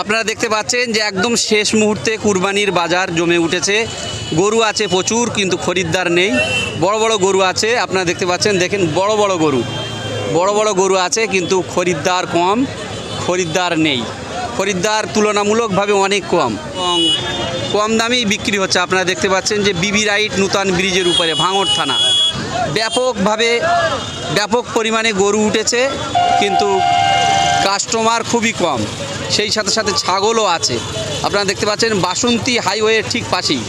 আপনারা দেখতে পাচ্ছেন যে একদম শেষ মুহূর্তে কুরবানির বাজার জমে উঠেছে। গরু আছে প্রচুর, কিন্তু খরিদ্দার নেই। বড় বড় গরু আছে, আপনারা দেখতে পাচ্ছেন, দেখেন বড় বড় গরু। বড় বড় গরু আছে, কিন্তু খরিদ্দার কম, খরিদ্দার নেই। খরিদ্দার তুলনামূলকভাবে অনেক কম। এবং কম দামেই বিক্রি হচ্ছে। আপনারা দেখতে পাচ্ছেন যে বিবি রাইট নূতন ব্রিজের উপরে, ভাঙড় থানা। ব্যাপকভাবে, ব্যাপক পরিমাণে গরু উঠেছে, কিন্তু কাস্টমার খুবই কম। সেই সাথে সাথে ছাগলও আছে। আপনারা দেখতে পাচ্ছেন বাসন্তী হাইওয়ের ঠিক পাশেই।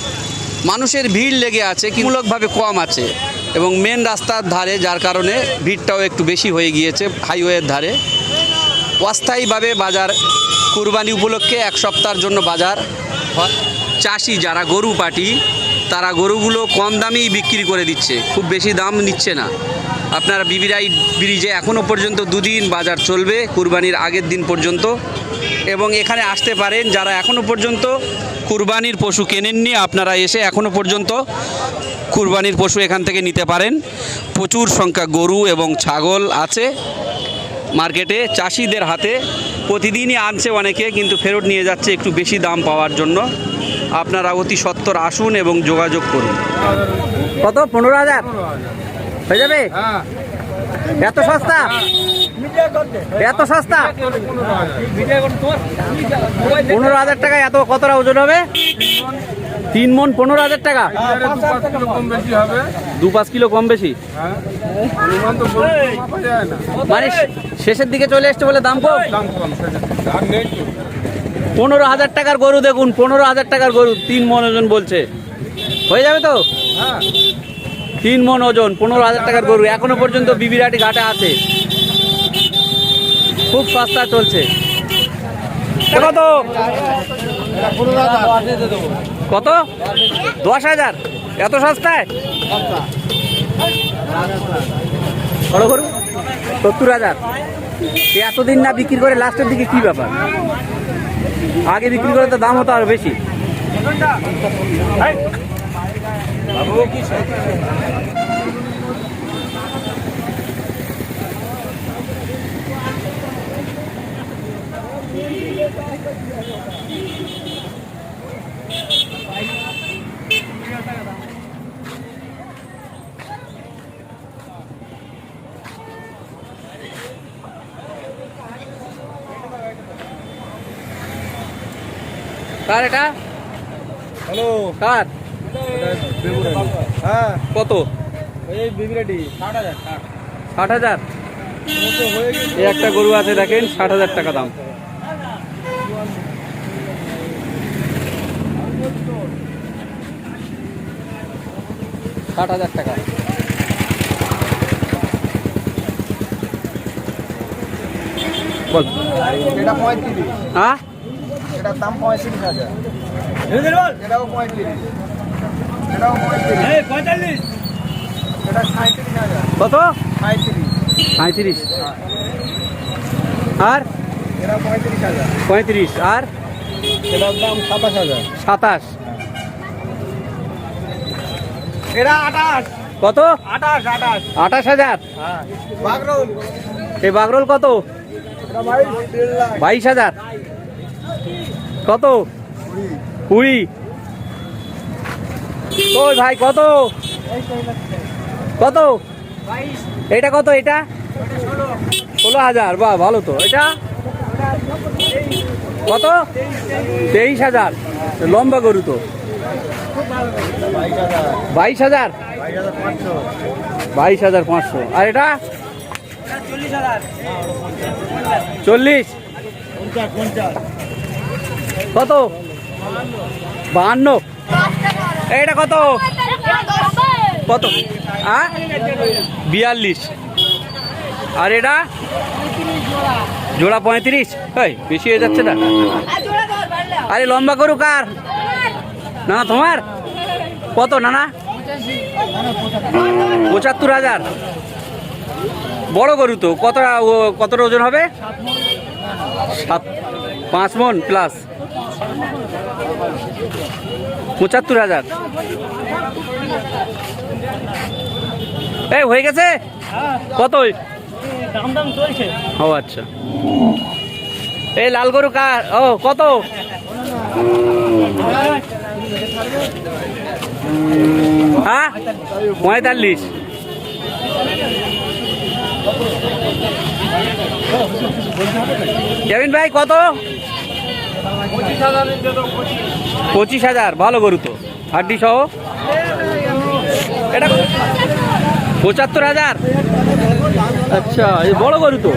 মানুষের ভিড় লেগে আছে মূলকভাবে কম আছে। এবং মেন রাস্তার ধারে, যার কারণে ভিড়টাও একটু বেশি হয়ে গিয়েছে হাইওয়ের ধারে। অস্থায়ীভাবে বাজার কুরবানি উপলক্ষে এক সপ্তাহের জন্য বাজার। চাষি যারা গরু পাটি, তারা গরুগুলো কম দামেই বিক্রি করে দিচ্ছে। খুব বেশি দাম নিচ্ছে না। আপনারা বিবিরাই ব্রিজে এখনও পর্যন্ত দুদিন বাজার চলবে, কুরবানির আগের দিন পর্যন্ত। এবং এখানে আসতে পারেন, যারা এখনও পর্যন্ত কুরবানির পশু কেনেননি, আপনারা এসে এখনও পর্যন্ত কুরবানির পশু এখান থেকে নিতে পারেন। প্রচুর সংখ্যা গরু এবং ছাগল আছে মার্কেটে, চাষিদের হাতে। প্রতিদিনই আনছে অনেকে, কিন্তু ফেরত নিয়ে যাচ্ছে একটু বেশি দাম পাওয়ার জন্য। আপনারা অতি সত্বর আসুন এবং যোগাযোগ করুন। কত? পনেরো হাজার? হয়ে যাবে? হ্যাঁ। এত সস্তা? এত সস্তা? পনেরো হাজার টাকা এত কতটা ওজন হবে? তিন মন পনেরো হাজার টাকা। দু পাঁচ কিলো কম বেশি। হ্যাঁ মানে শেষের দিকে চলে এসছে বলে দাম কম? পনেরো হাজার টাকার গরু দেখুন পনেরো হাজার টাকার গরু তিন মন ওজন বলছে। হয়ে যাবে তো? হ্যাঁ। তিন মন ওজন পনেরো হাজার টাকার গরু। এখনও পর্যন্ত বিবিরাটি ঘাটে আছে। খুব সস্তা চলছে। কত কত? দশ হাজার। এত সস্তায়? বড় গরু? সত্তর হাজার। এতদিন না বিক্রি করে লাস্টের দিকে কি ব্যাপার? আগে বিক্রি করে তো দাম হতো আরও বেশি। কার এটা হ্যালো কার হ্যাঁ। কত? এই বিবিরেডি ষাট হাজার ষাট। ষাট হাজার? এই একটা গরু আছে দেখেন ষাট হাজার টাকা দাম। ষাট হাজার টাকা। বল। এটা পঁয়ত্রিশ। হ্যাঁ? এটার দাম পঁয়ত্রিশ হাজার। এটাও পঁয়ত্রিশ। কত? সাঁত্রিশ সাঁত্রিশ আর? এটা পঁয়ত্রিশ আর? এটার দাম সাতাশ হাজার। সাতাশ। এটা আঠাশ। কত? আঠাশ আঠাশ। আঠাশ হাজার? হ্যাঁ। এই বাগরোল কত? বাইশ হাজার। কত? কুড়ি। ওই ভাই, কত? কত? এটা কত এটা? ষোলো হাজার, বাহ, ভালো তো। এটা? কত? তেইশ হাজার। লম্বা গরু তো। বাইশ হাজার? বাইশ হাজার পাঁচশো। আর এটা? চল্লিশ। কত? বাহান্ন। এটা কত? কত? হ্যাঁ বিয়াল্লিশ। আর এটা? জোড়া পঁয়ত্রিশ? ওই বেশি হয়ে যাচ্ছে না? আরে লম্বা করু কার? না না তোমার? কত নানা? পঁচাত্তর হাজার। বড় গরু তো। কতটা ও- কতটা ওজন হবে? সাত পাঁচ মন প্লাস। পঁচাত্তর হাজার। এই, হয়ে গেছে? কত ও আচ্ছা। এই, লাল গরু কার? ও, কত? হ্যাঁ? পঁয়তাল্লিশ। কেবিন ভাই, কত? পঁচিশ হাজার, ভালো গরু তো। হাড্ডি সহ। এটা পঁচাত্তর হাজার? আচ্ছা এই বড় গরু তো।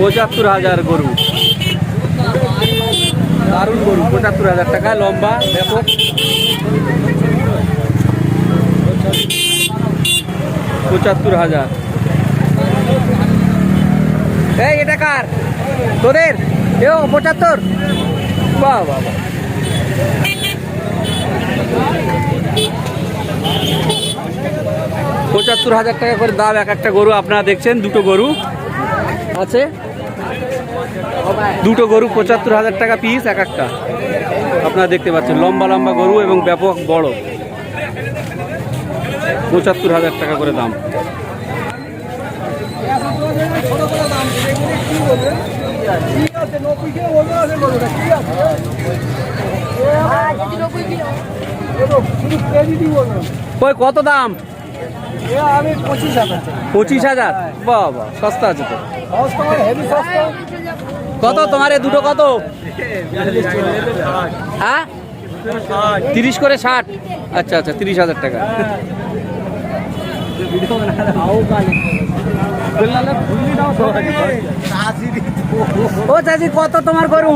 পঁচাত্তর হাজার গরু। দারুণ গরু, পঁচাত্তর হাজার টাকা, লম্বা, ব্যাপক। পঁচাত্তর হাজার। এই, এটা কার? তোদের? এও পঁচাত্তর। বাহ বাহ। পঁচাত্তর হাজার টাকা করে দাম, এক একটা গরু আপনারা দেখছেন, দুটো গরু আছে। দুটো গরু পঁচাত্তর হাজার টাকা পিস এক একটা। আপনারা দেখতে পাচ্ছেন, লম্বা লম্বা গরু এবং ব্যাপক বড়। পঁচাত্তর হাজার টাকা করে দাম ঠিক আছে নব্বই কিলো ওজন আছে গরুটা ঠিক আছে এতো শুধু কেজি দিব না কত দাম? আমি পঁচিশ হাজার। পঁচিশ হাজার বাহ সস্তা আছে তো। কত? তোমার দুটো কত? হ্যাঁ? তিরিশ করে ষাট। আচ্ছা আচ্ছা তিরিশ হাজার টাকা। ও চাচি কত তোমার গরু?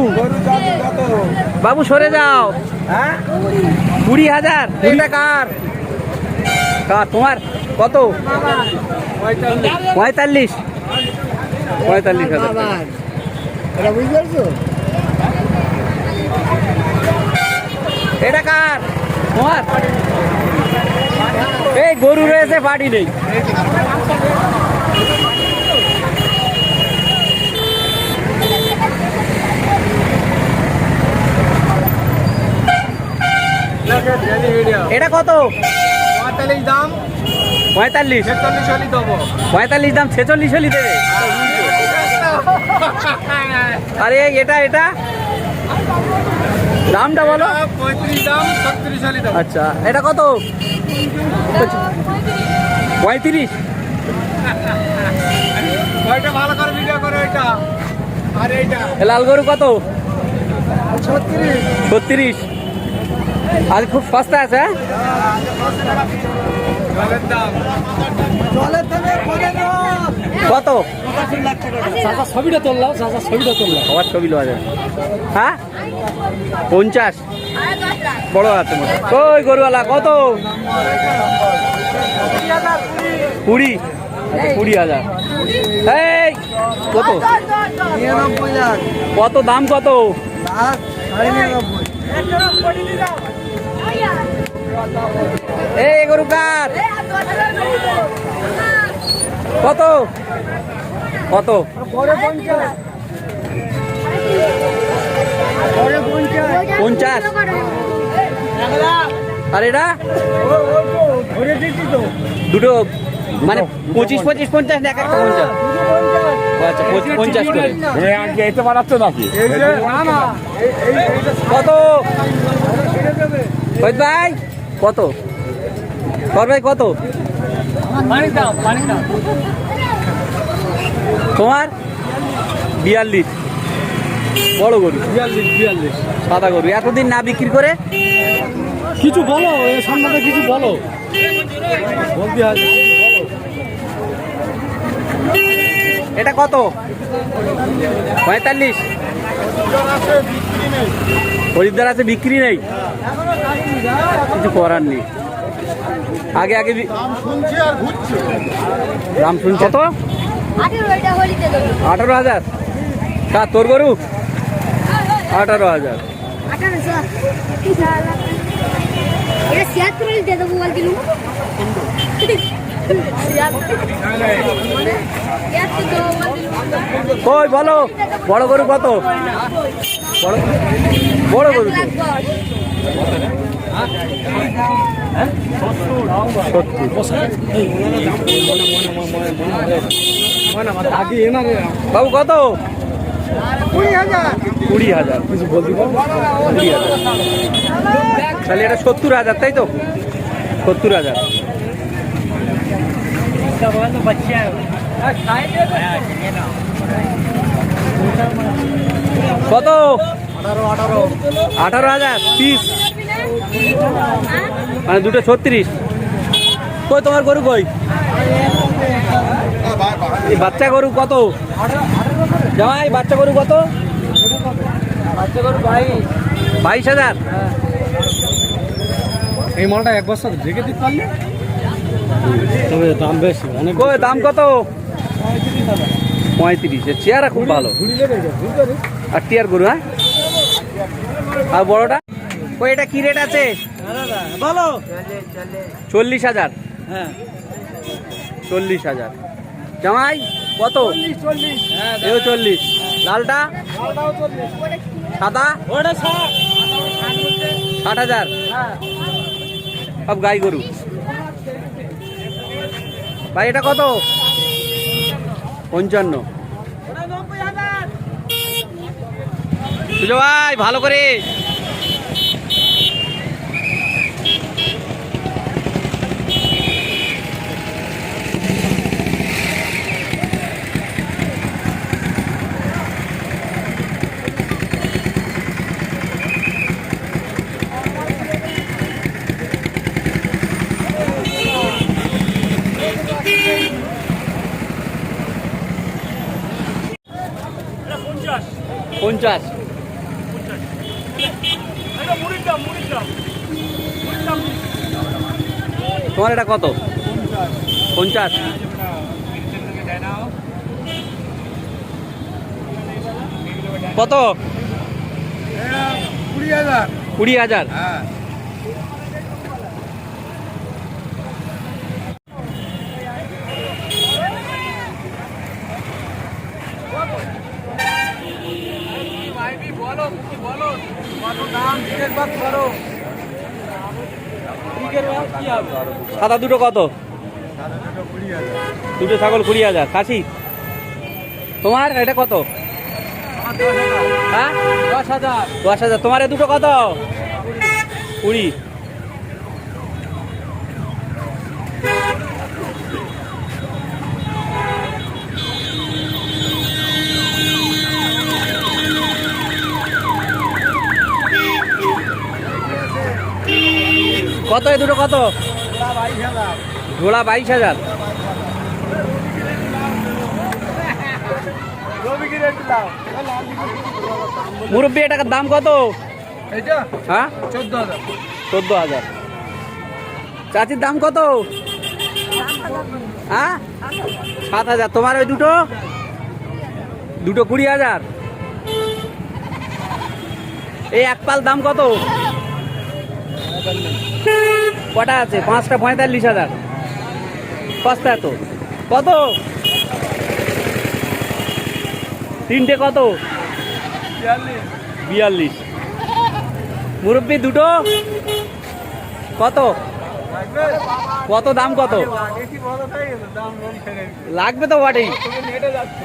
কত বাবু সরে যাও। হ্যাঁ? কুড়ি হাজার। কার কার তোমার কত? পঁয়তাল্লিশ। পঁয়তাল্লিশ হাজার এটা কার? তোমার? এই গরু রয়েছে পাটি নেই। এটা কত? পঁয়তাল্লিশ দাম। পঁয়তাল্লিশ। ছেচল্লিশ হলি দেবো। পঁয়তাল্লিশ দাম ছেচল্লিশ হলি দেবে? আরে এটা এটা? দামটা বলো। পঁয়ত্রিশ দাম ছত্রিশ হলি দেবো। আচ্ছা এটা কত? পঁয়ত্রিশ। ওইটা ভালো করে ভিডিও করে ওইটা। আর এইটা। লাল গরু কত? ছত্রিশ। ছত্রিশ। আজ খুব সস্তা আছে হ্যাঁ? জলের দাম জলের দামে পড়ে না কত ছবিটা তুললাম। ছবিটা তুললাম ছবি লোয়া হ্যাঁ? পঞ্চাশ। বড় আছে ওই গরুওয়ালা কত? কুড়ি। আচ্ছা, কুড়ি হাজার। এই কত? কত দাম কত? সাড়ে নিরানব্বই। এই গরু কার? কত? কত? পঞ্চাশ। আর এটা? দুটো মানে পঁচিশ পঁচিশ পঞ্চাশ এক একটা পঞ্চাশ? আচ্ছা করে। এতে নাকি কত? ফরিদ ভাই কত? ফর ভাই কত? পানি দাও পানি দাও। তোমার? বিয়াল্লিশ। বড় গরু। বিয়াল্লিশ বিয়াল্লিশ। সাদা গরু। এতদিন না বিক্রি করে? কিছু বলো সম্বন্ধে কিছু বলো। বলতে এটা কত? পঁয়তাল্লিশ। খরিদ্দার আছে বিক্রি নেই? কিছু করার নেই। আগে আগে দাম শুনছে তো আঠেরো হাজার? তা তোর গরু? আঠারো হাজার। কই বলো। বড় গরু কত? বড় বড় গরু বাবু, কত? কুড়ি হাজার। কিছু বলতে কুড়ি হাজার তাহলে এটা সত্তর হাজার, তাই তো? সত্তর হাজার। কত? আঠারো হাজার, পিস। মানে দুটো ছত্রিশ। কই তোমার গরু কই? বাচ্চা গরু কত? জামাই বাচ্চা গরু কত? বাচ্চা করে বাইশ বাইশ হাজার। এই মালটা এক বছর ঢেকে দিতে পারলে? তবে দাম বেশি অনেক কই দাম কত? পঁয়ত্রিশ এর চেয়ারা খুব ভালো। আর টিয়ার গরু হ্যাঁ? আর বড়টা? কই এটা কি রেট আছে? বলো। চল্লিশ হাজার। হ্যাঁ। চল্লিশ হাজার। জামাই কত? হ্যাঁ এও চল্লিশ। লালটা? সাদা? ষাট। হাজার। সব গাই গরু। ভাই এটা কত? পঞ্চান্ন। ভাই ভালো করে পঞ্চাশ তোমার এটা কত? পঞ্চাশ। কত? কুড়ি হাজার কুড়ি হাজার। হ্যাঁ সাদা দুটো কত? দুটো ছাগল কুড়ি হাজার। খাসি? তোমার? এটা কত? হ্যাঁ? দশ হাজার। দশ হাজার। তোমার এ দুটো কত? কুড়ি। কত এ দুটো কত? ঘোড়া বাইশ হাজার। মুরব্বী এটার দাম কত? হ্যাঁ? চোদ্দ হাজার। চোদ্দ হাজার। চাচির দাম কত? হ্যাঁ? সাত হাজার। তোমার ওই দুটো? দুটো কুড়ি হাজার। এই এক পাল দাম কত? কটা আছে? পাঁচটা পঁয়তাল্লিশ হাজার। সস্তা তো। কত? তিনটে কত? বিয়াল্লিশ। মুরব্বী, দুটো? কত? কত দাম কত? লাগবে তো বটেই তুমি নেটে যাচ্ছ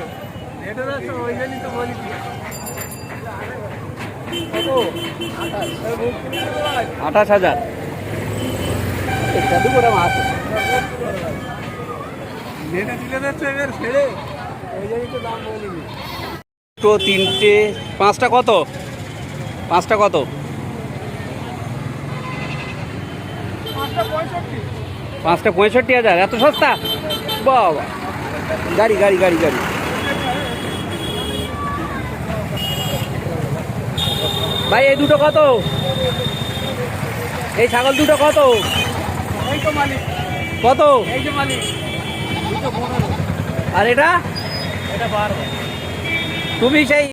নেটে যাচ্ছ ওই জন্যই তো বলি আঠাশ হাজার। জাদু করে মাছ। দুটো তিনটে পাঁচটা কত? পাঁচটা কত? পাঁচটা পঁয়ষট্টি। হাজার এত সস্তা? বাবা গাড়ি গাড়ি গাড়ি গাড়ি। ভাই এই দুটো কত? এই ছাগল দুটো কত? কত? আর এটা? তুমি সেই